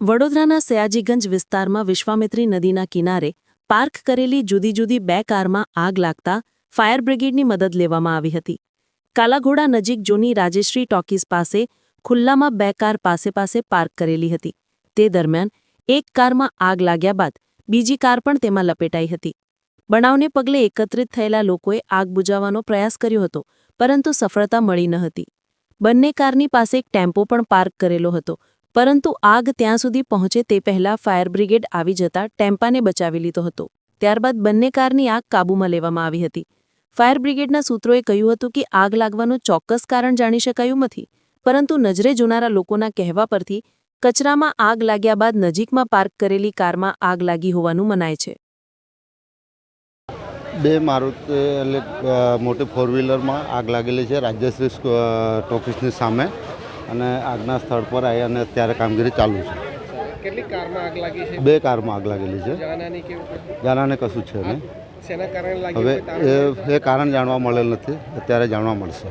વડોદરાના સયાજીગંજ વિસ્તારમાં વિશ્વામિત્રી નદીના કિનારે પાર્ક કરેલી જુદી જુદી બે કારમાં આગ લાગતા ફાયર બ્રિગેડની મદદ લેવામાં આવી હતી. કાલાઘોડા નજીક જૂની રાજેશ્રી ટોકીઝ પાસે ખુલ્લામાં બે કાર પાસે પાસે પાર્ક કરેલી હતી. તે દરમિયાન એક કારમાં આગ લાગ્યા બાદ બીજી કાર પણ તેમાં લપેટાઈ હતી. બનાવને પગલે એકત્રિત થયેલા લોકોએ આગ બુઝાવવાનો પ્રયાસ કર્યો હતો, પરંતુ સફળતા મળી ન હતી. બંને કારની પાસે એક ટેમ્પો પણ પાર્ક કરેલો હતો પરંતુ આગ ત્યાં સુધી પહોંચે તે પહેલા ફાયર બ્રિગેડ આવી જતા ટેમ્પાને બચાવી લીધો હતો. ત્યારબાદ બંને કારની આગ કાબૂમાં લેવામાં આવી હતી. ફાયર બ્રિગેડના સૂત્રોએ કહ્યું હતું કે આગ લાગવાનું ચોક્કસ કારણ જાણી શકાયું નથી, પરંતુ નજરે જોનારા લોકોના કહેવા પરથી કચરામાં આગ લાગ્યા બાદ નજીકમાં પાર્ક કરેલી કારમાં આગ લાગી હોવાનું મનાય છે. બે મારુતિ એટલે મોટી ફોર વ્હીલરમાં આગ લાગેલી છે રાજ્યશ્રી ટોકીસની સામે. અને આગના સ્થળ પર આવી અને અત્યારે કામગીરી ચાલુ છે. બે કારમાં આગ લાગેલી છે. જાનાની કશું છે નહીં. હવે એ કારણ જાણવા મળેલ નથી. અત્યારે જાણવા મળશે.